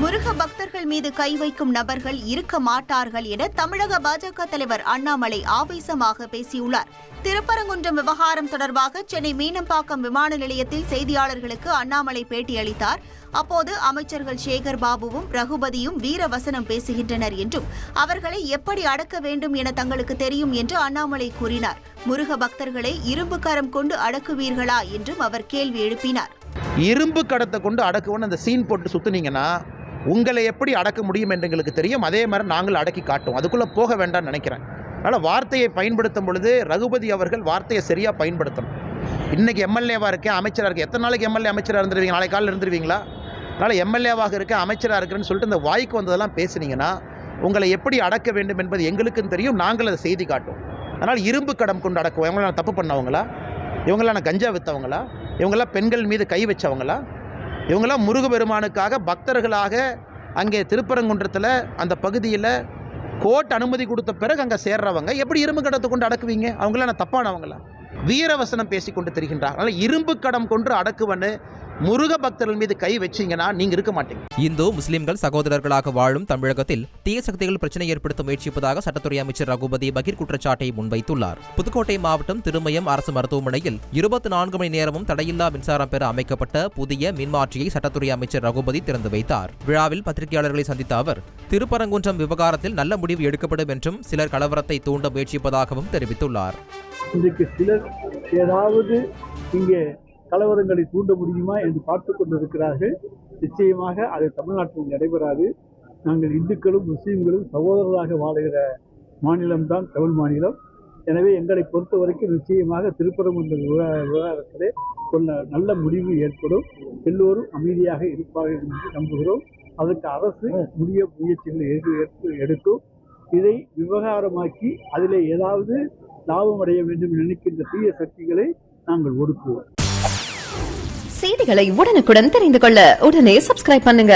முருக பக்தர்கள் மீது கை வைக்கும் நபர்கள் இருக்க மாட்டார்கள் என தமிழக பாஜக தலைவர் அண்ணாமலை ஆவேசமாக பேசியுள்ளார். திருப்பரங்குன்றம் விவகாரம் தொடர்பாக சென்னை மீனம்பாக்கம் விமான நிலையத்தில் செய்தியாளர்களுக்கு அண்ணாமலை பேட்டியளித்தார். அப்போது அமைச்சர்கள் சேகர் பாபுவும் ரகுபதியும் வீரவசனம் பேசுகின்றனர் என்றும் அவர்களை எப்படி அடக்க வேண்டும் என தங்களுக்கு தெரியும் என்று அண்ணாமலை கூறினார். முருக பக்தர்களை இரும்பு கரம் கொண்டு அடக்குவீர்களா என்றும் அவர் கேள்வி எழுப்பினார். இரும்பு கடத்தை கொண்டு அடக்குவோன்னு அந்த சீன் போட்டு சுத்துனீங்கன்னா உங்களை எப்படி அடக்க முடியும் என்று எங்களுக்கு தெரியும். அதே மாதிரி நாங்கள் அடக்கி காட்டும் அதுக்குள்ளே போக வேண்டாம்னு நினைக்கிறேன். அதனால் வார்த்தையை பயன்படுத்தும் பொழுது ரகுபதி அவர்கள் வார்த்தையை சரியாக பயன்படுத்தணும். இன்றைக்கி எம்எல்ஏவாக இருக்கேன் அமைச்சராக இருக்கேன். எத்தனை நாளைக்கு எம்எல்ஏ அமைச்சராக இருந்துருவீங்க? நாளை காலையில் இருந்துருவீங்களா? அதனால் எம்எல்ஏவாக இருக்கேன் அமைச்சராக இருக்கிறேன்னு சொல்லிட்டு இந்த வாய்க்கு வந்ததெல்லாம் பேசுனீங்கன்னா உங்களை எப்படி அடக்க வேண்டும் என்பது எங்களுக்கும் தெரியும். நாங்கள் அதை செய்தி காட்டும் அதனால் இரும்பு கடம் கொண்டு அடக்குவோம். இவங்களாம் தப்பு பண்ணவங்களா? இவங்களாம் கஞ்சா விற்றவங்களா இவங்களாம் பெண்கள் மீது கை வச்சவங்களா? இவங்களாம் முருகபெருமானுக்காக பக்தர்களாக அங்கே திருப்பரங்குன்றத்தில் அந்த பகுதியில் கோர்ட் அனுமதி கொடுத்த பிறகு அங்கே சேர்றவங்க. எப்படி இரும்பு கடத்தை கொண்டு அடக்குவீங்க? அவங்களாம் நான் தப்பானவங்களா? வீரவசனம் பேசி கொண்டு தெரிகின்றார். அதனால் இரும்பு கடம் கொண்டு அடக்குவன்னு முருக பக்தர்கள் மீது கை வச்சீங்கன்னா நீங்க இருக்க மாட்டீங்க. இந்து முஸ்லிம்கள் சகோதரர்களாக வாழும் தமிழகத்தில் தீய சக்திகள் பிரச்சனை ஏற்படுத்த முயற்சிப்பதாக சட்டத்துறை அமைச்சர் ரகுபதி பகீர் குற்றச்சாட்டை முன்வைத்துள்ளார். புதுக்கோட்டை மாவட்டம் திருமயம் அரசு மருத்துவமனையில் இருபத்தி நான்கு மணி நேரமும் தடையில்லா மின்சாரம் பெற அமைக்கப்பட்ட புதிய மின்மாற்றியை சட்டத்துறை அமைச்சர் ரகுபதி திறந்து வைத்தார். விழாவில் பத்திரிகையாளர்களை சந்தித்த அவர் திருப்பரங்குன்றம் விவகாரத்தில் நல்ல முடிவு எடுக்கப்படும் என்றும் சிலர் கலவரத்தை தூண்ட முயற்சிப்பதாகவும் தெரிவித்துள்ளார். இன்றைக்கு சிலர் ஏதாவது இங்கே கலவரங்களை தூண்ட முடியுமா என்று பார்த்து கொண்டிருக்கிறார்கள். நிச்சயமாக அது தமிழ்நாட்டில் நடைபெறாது. நாங்கள் இந்துக்களும் முஸ்லீம்களும் சகோதரர்களாக வாழுகிற மாநிலம்தான் தமிழ் மாநிலம். எனவே எங்களை பொறுத்த வரைக்கும் நிச்சயமாக திருப்பரங்குன்ற விவகாரத்திலே கொள்ள நல்ல முடிவு ஏற்படும். எல்லோரும் அமைதியாக இருப்பார்கள் என்று நம்புகிறோம். அதற்கு அரசு உரிய முயற்சிகளை எடுத்து- எடுக்கும். இதை விவகாரமாக்கி அதிலே ஏதாவது லாபம் அடைய வேண்டும் என்று நினைக்கின்ற தீய சக்திகளை நாங்கள் ஒடுக்குவோம். செய்திகளை உடனுக்குடன் தெரிந்து கொள்ள உடனே சப்ஸ்கிரைப் பண்ணுங்க.